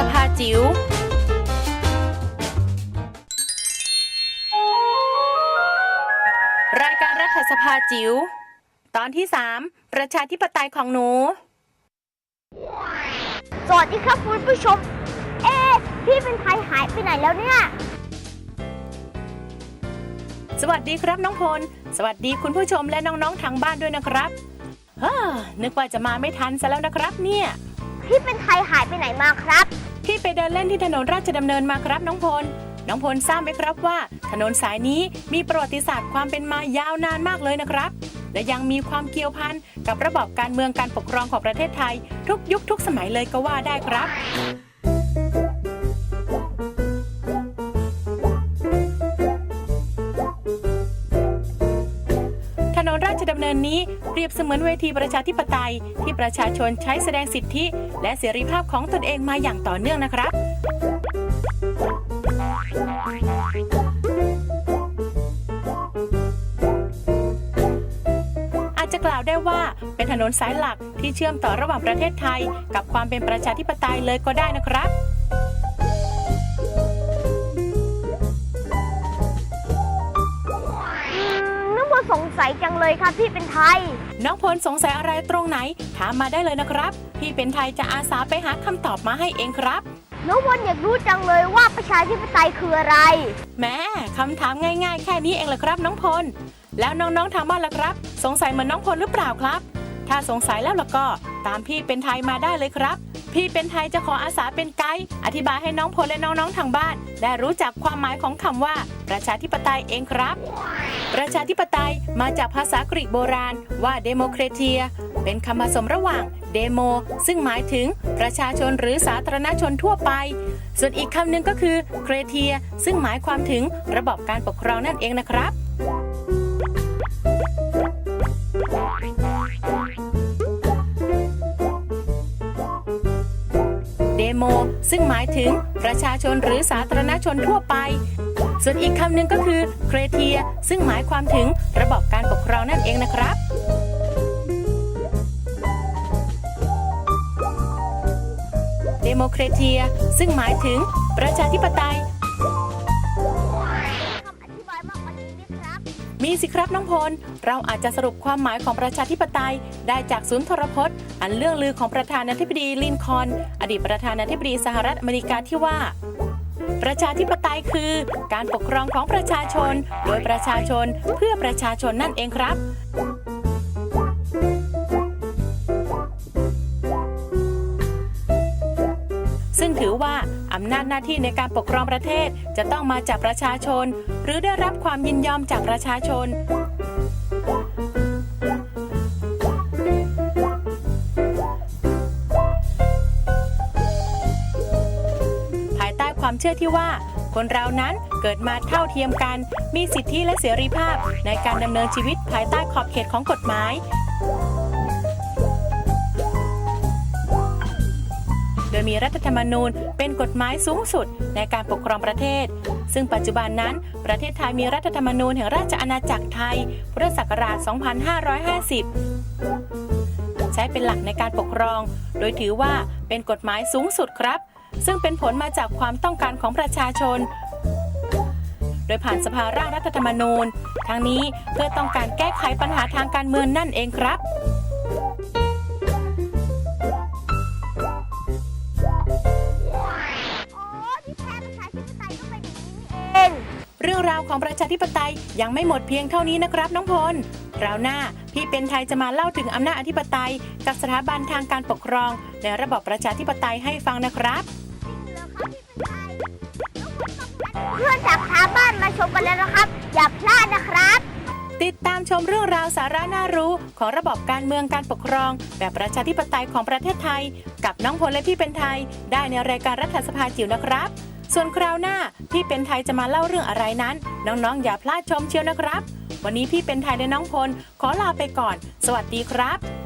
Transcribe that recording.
สภาจิ๋วรายการรัฐสภาจิ๋วตอนที่ 3 ประชาธิปไตยของหนู สวัสดีครับคุณผู้ชม เอ๊ะพี่เป็นไทยหายไปไหนแล้วเนี่ย สวัสดีครับน้องพล สวัสดีคุณผู้ชมและน้องๆทางบ้านด้วยนะครับเฮ้อนึกว่าจะมาไม่ทันซะแล้วนะครับเนี่ย พี่เป็นไทยหายไปไหนมาครับ พี่ไปเดินเล่นที่ถนนราชดำเนินมาครับน้องพล น้องพลทราบไหมครับว่า ถนนสายนี้มีประวัติศาสตร์ความเป็นมายาวนานมากเลยนะครับ และยังมีความเกี่ยวพันกับระบอบการเมืองการปกครองของประเทศไทย ทุกยุคทุกสมัยเลยก็ว่าได้ครับ ชดำเนินนี้เปรียบเสมือนเวทีประชาธิปไตย ที่ประชาชนใช้แสดงสิทธิ และเสรีภาพของตนเองมาอย่างต่อเนื่องนะครับอาจจะกล่าวได้ว่าเป็นถนนสายหลักที่เชื่อมต่อระหว่างประเทศไทย กับความเป็นประชาธิปไตยเลยก็ได้นะครับ จังเลยครับพี่เป็นไทย น้องพลสงสัยอะไรตรงไหน ถามมาได้เลยนะครับ พี่เป็นไทยจะอาสาไปหาคำตอบมาให้เองครับน้องวนอยากรู้จังเลยว่าประชาธิปไตยคืออะไรแหม่คำถามง่ายๆ แค่นี้เองเหรอครับ น้องพล แล้วน้องๆทางบ้านล่ะครับ สงสัยเหมือนน้องพลหรือเปล่าครับ ถ้าสงสัยแล้วล่ะก็ตามพี่เป็นไทยมาได้เลยครับ พี่เป็นไทยจะขออาสาเป็นไกด์อธิบายให้น้องพลและน้องๆทางบ้าน ได้รู้จักความหมายของคำว่า ประชาธิปไตยเองครับ ประชาธิปไตยมาจากภาษากรีกโบราณ ว่าเดโม c r เทีย เป็นคำผสมระหว่างเดโมซึ่งหมายถึงประชาชนหรือสาธารณชนทั่วไป ส่วนอีกคำหนึ่งก็คือเครเทีย ซึ่งหมายความถึงระบอบการปกครองนั่นเองนะครับ โม ซึ่งหมายถึงประชาชนหรือสาธารณชนทั่วไป ส่วนอีกคำหนึ่งก็คือเครเทีย ซึ่งหมายความถึงระบบการปกครองนั่นเองนะครับเดโมเครเทีย ซึ่งหมายถึงประชาธิปไตย มีสิครับน้องพล เราอาจจะสรุปความหมายของประชาธิปไตย ได้จากศูนย์ทรพจน์ อันเรื่องลือของประธานาธิบดีลินคอน อดีตประธานาธิบดีสหรัฐอเมริกาที่ว่า ประชาธิปไตยคือ การปกครองของประชาชน โดยประชาชนเพื่อประชาชนนั่นเองครับซึ่งถือว่า อำนาจหน้าที่ในการปกครองประเทศจะต้องมาจากประชาชน หรือได้รับความยินยอมจากประชาชนภายใต้ความเชื่อที่ว่าคนเรานั้นเกิดมาเท่าเทียมกัน มีสิทธิและเสรีภาพในการดำเนินชีวิตภายใต้ขอบเขตของกฎหมาย ยมีรัฐธรรมนูญ เป็นกฎหมายสูงสุดในการปกครองประเทศ ซึ่งปัจจุบันนั้น ประเทศไทยมีรัฐธรรมนูญแห่งราชอาณาจักรไทย พุทธศักราช 2550 ใช้เป็นหลักในการปกครอง โดยถือว่าเป็นกฎหมายสูงสุดครับ ซึ่งเป็นผลมาจากความต้องการของประชาชนโดยผ่านสภาร่างรัฐธรรมนูญ ทั้งนี้เพื่อต้องการแก้ไขปัญหาทางการเมืองนั่นเองครับ รื่องราวของประชาธิปไตยยังไม่หมดเพียงเท่านี้นะครับน้องพลคราวหน้าพี่เป็นไทยจะมาเล่าถึงอำนาจอธิปไตย กับสถาบันทางการปกครอง ในระบอบประชาธิปไตยให้ฟังนะครับเพื่อนจากทางบ้านมาชมกันแล้วนะครับ อย่าพลาดนะครับ ติดตามชมเรื่องราวสาระน่ารู้ของระบอบการเมืองการปกครอง แบบประชาธิปไตยของประเทศไทย กับน้องพลและพี่เป็นไทย ได้ในรายการรัฐสภาจิ๋วนะครับ ส่วนคราวหน้าพี่เป็นไทยจะมาเล่าเรื่องอะไรนั้น น้องๆ อย่าพลาดชมเชียวนะครับ วันนี้พี่เป็นไทยและน้องพล ขอลาไปก่อน สวัสดีครับ